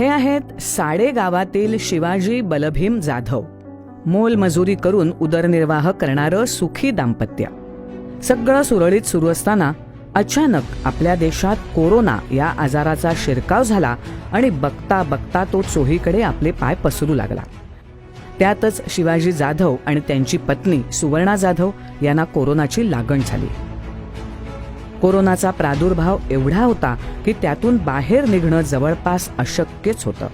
हे आहेत साडे गावातील शिवाजी बलभीम जाधव. मोलमजुरी करून उदरनिर्वाह करणारं सुखी दाम्पत्य. सगळं सुरळीत सुरू असताना अचानक आपल्या देशात कोरोना या आजाराचा शिरकाव झाला आणि बघता बघता तो चोहीकडे आपले पाय पसरू लागला. त्यातच शिवाजी जाधव आणि त्यांची पत्नी सुवर्णा जाधव यांना कोरोनाची लागण झाली. कोरोनाचा प्रादुर्भाव एवढा होता की त्यातून बाहेर निघणं जवळपास अशक्यच होतं.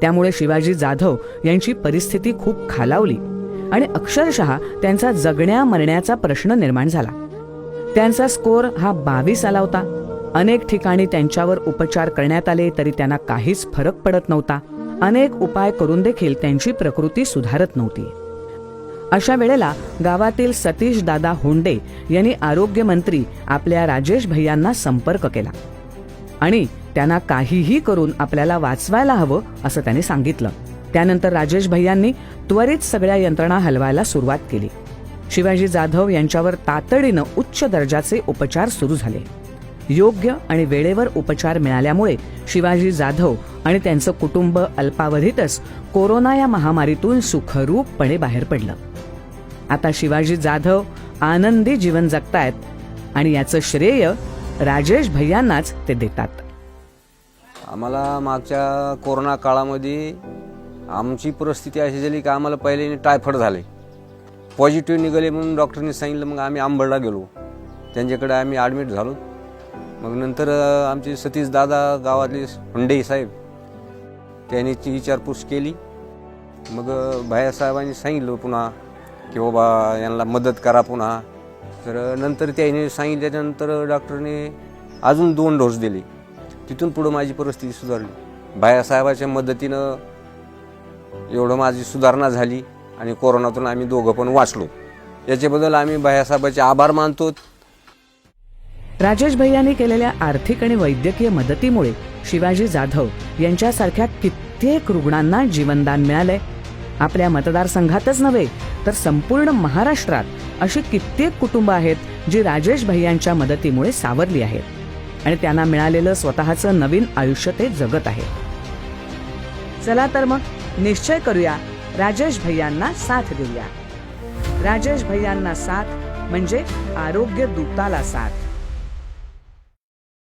त्यामुळे शिवाजी जाधव यांची परिस्थिती खूप खालावली आणि अक्षरशः त्यांचा जगण्या मरण्याचा प्रश्न निर्माण झाला. त्यांचा स्कोर हा बावीस आला होता. अनेक ठिकाणी त्यांच्यावर उपचार करण्यात आले तरी त्यांना काहीच फरक पडत नव्हता. अनेक उपाय करून देखील त्यांची प्रकृती सुधारत नव्हती. अशा वेळेला गावातील सतीश दादा होंडे यांनी आरोग्यमंत्री आपल्या राजेश भैयांना संपर्क केला. आणि त्यांना काहीही करून आपल्याला वाचवायला हवं असं त्यांनी सांगितलं. त्यानंतर राजेश भैयांनी त्वरित सगळ्या यंत्रणा हलवायला सुरुवात केली. शिवाजी जाधव यांच्यावर तातडीनं उच्च दर्जाचे उपचार सुरू झाले. योग्य आणि वेळेवर उपचार मिळाल्यामुळे शिवाजी जाधव आणि त्यांचं कुटुंब अल्पावधीतच कोरोना या महामारीतून सुखरूपपणे बाहेर पडलं. आता शिवाजी जाधव आनंदी जीवन जगतायत आणि याचं श्रेय राजेश भैयांनाच ते देतात. आम्हाला मागच्या कोरोना काळामध्ये आमची परिस्थिती अशी झाली की आम्हाला पहिले टायफॉइड झाले. पॉझिटिव्ह निघाले म्हणून डॉक्टरनी सांगितलं मग आम्ही आंबडला गेलो. त्यांच्याकडे आम्ही ॲडमिट झालो. मग नंतर आमचे सतीश दादा गावातले हुंडे साहेब त्यांनी ती विचारपूस केली. मग भाया साहेबांनी सांगितलं पुन्हा की बाबा यांना मदत करा पुन्हा. तर नंतर त्याने सांगितल्यानंतर डॉक्टरने अजून दोन डोस दिले. तिथून पुढं माझी परिस्थिती सुधारली. बायासाहेबाच्या मदतीनं एवढं माझी सुधारणा झाली आणि कोरोनातून आम्ही दोघं पण वाचलो. याच्याबद्दल आम्ही बायासाहेबाचे आभार मानतो. राजेश भैयाने केलेल्या आर्थिक आणि वैद्यकीय मदतीमुळे शिवाजी जाधव यांच्यासारख्या कित्येक रुग्णांना जीवनदान मिळालंय. आपल्या मतदारसंघातच नव्हे तर संपूर्ण महाराष्ट्रात अशी कित्येक कुटुंब आहेत जी राजेश भैयांच्या मदतीमुळे सावरली आहेत. आणि त्यांना मिळालेलं स्वतःचं नवीन आयुष्य ते जगत आहे चला तर मग निश्चय करूया राजेश भैयांना साथ देऊया. राजेश भैयांना साथ म्हणजे आरोग्य दूताला साथ.